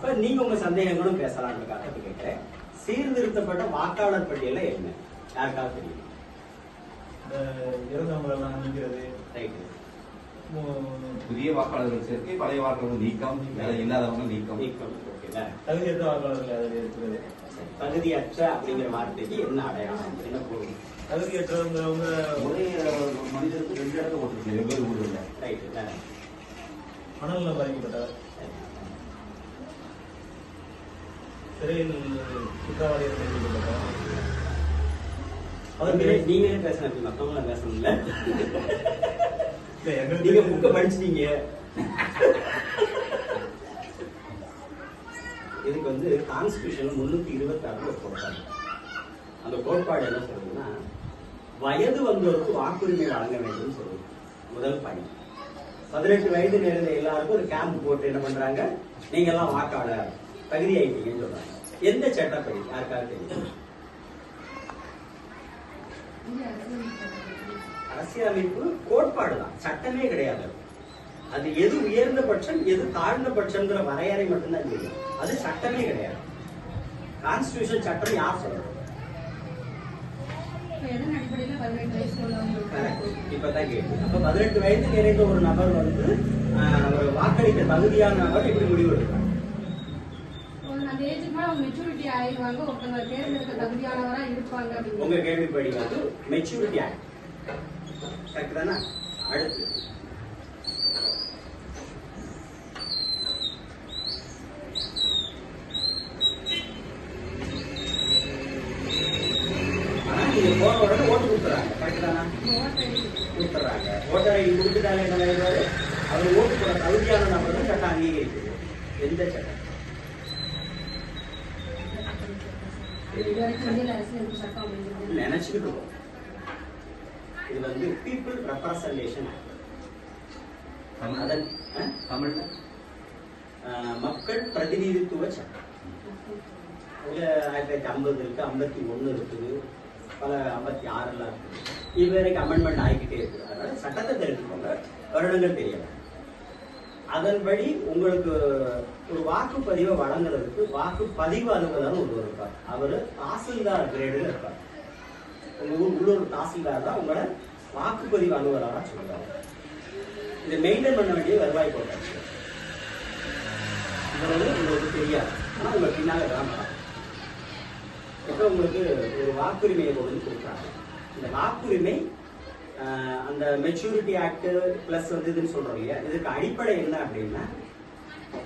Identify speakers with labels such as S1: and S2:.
S1: அப்ப நீங்க உங்க சந்தேகங்களும் பேசலாம்ன்றதுக்காக கேட்கிறேன் சீர்திருத்தப்பட்ட வாக்காளர் பட்டியல என்ன? யாருக்காவது தெரியும்?
S2: இறந்தவங்களெல்லாம்
S1: ரைட்டு
S3: புதிய வாக்காளர்கள் சேர்க்கை பழைய வாக்காளர்கள் நீக்கம் வேலை இல்லாதவங்க நீக்கம்.
S1: நீக்கம்
S2: தகுதியற்ற வாக்காளர்கள் அதில் இருக்கிறது.
S1: தகுதியற்ற அப்படிங்கிற வார்த்தைக்கு என்ன அடையாளம்? என்ன பொருள்?
S2: தகுதியற்றவங்கிறவங்க
S3: ஒரே ஒரு மனிதருக்கு ரெண்டு இடத்துல ஓட்டுருக்கு வெவ்வேறு ஊர்ல
S1: ரைட்டு
S2: மணல்ல பாதிக்கப்பட்டவர் சிறையில் குற்றவாளிகள் கைதிக்கப்பட்டவர்
S1: நீங்களே நீங்களே பேசணும் மத்தவங்கள பேசணும்ல நீங்க புக்க படிச்சிட்டீங்க. இதுக்கு வந்து கான்ஸ்டியூஷன் முன்னூத்தி இருபத்தி ஆறுல கோட்பாடு. அந்த கோட்பாடு என்ன சொல்லுதுன்னா வயது வந்தோருக்கு வாக்குரிமை வழங்க வேண்டும் சொல்லுது. முதல் பணி பதினெட்டு வயது நிறைந்த எல்லாருக்கும் ஒரு கேம்ப் போட்டு என்ன பண்றாங்க? நீங்க எல்லாம் வாக்காளர். தகுதி ஆயிட்டீங்கன்னு சொல்றாங்க எந்த சட்டப்படி யாருக்காவது தெரியும்? அரசியலமைப்பு கோட்பாடு தான் சட்டமே கிடையாது அது. எது உயர்ந்த பட்சம் எது தாழ்ந்த பட்சம்ங்கிற வரையறை மட்டும்தான் தெரியும் அது சட்டமே கிடையாது. கான்ஸ்டியூஷன் சட்டம் யார் சொல்றது? இப்பதான் கேள்வி அப்ப பதினெட்டு வயது நிறைந்த ஒரு நபர் வந்து ஒரு வாக்களிக்க தகுதியான நபர் எப்படி முடிவு எடுக்கிறார்
S4: அந்த ஏஜுக்கு மேல அவங்க மெச்சூரிட்டி ஆயிடுவாங்க ஒருத்தவங்க தேர்ந்தெடுக்க தகுதியானவரா இருப்பாங்க
S1: உங்க
S4: அப்படின்னு
S1: கேள்விப்படி வந்து மெச்சூரிட்டி ஆக்ட் கரெக்ட் தானே? அடுத்து. போன உடனே ஓட்டு கொடுத்துறாங்க. கரெக்ட் தானே? கொடுத்துறாங்க. ஓட்டர் ஐடி கொடுத்துட்டாலே என்ன அவர் ஓட்டு போட தகுதியான நபர்கள் சட்டம் அங்கீகரிக்குது. எந்த சட்டம்
S4: இது வரைக்கும் இந்திய அரசியல் சட்டம் அப்படிங்கிறது
S1: நினைச்சுக்கிட்டு இது வந்து பீப்புள் ரெப்ரசன்டேஷன் அதன்?
S3: தமிழ்ல.
S1: மக்கள் பிரதிநிதித்துவ சட்டம். அதுல ஆயிரத்தி தொள்ளாயிரத்தி ஐம்பது இருக்கு ஐம்பத்தி ஒண்ணு இருக்குது. பல ஐம்பத்தி ஆறுலாம் இருக்குது இது வரைக்கும் அமெண்ட்மெண்ட் ஆகிக்கிட்டே இருக்குது அதனால சட்டத்தை தெரிஞ்சுக்கோங்க. வருடங்கள் அதன் அதன்படி உங்களுக்கு ஒரு வாக்குப்பதிவை வழங்குறதுக்கு வாக்குப்பதிவு அலுவலர் ஒருவர் இருப்பார். அவர் தாசில்தார் கிரேடுல இருப்பார். உங்க ஊர் உள்ளூர் தாசில்தார் தான் உங்களை வாக்குப்பதிவு அலுவலராக சொல்லுவாங்க இதை மெயின்டைன் பண்ண வேண்டிய வருவாய் போட்டாச்சு இது வந்து உங்களுக்கு தெரியாது. ஆனால் உங்கள் பின்னால் தான். இப்போ உங்களுக்கு ஒரு வாக்குரிமையை கொண்டு வந்து கொடுக்குறாங்க. இந்த வாக்குரிமை அந்த மெச்சூரிட்டி ஆக்ட் பிளஸ் வந்து இதுன்னு சொல்றோம் இல்லையா? இதுக்கு அடிப்படை என்ன அப்படின்னா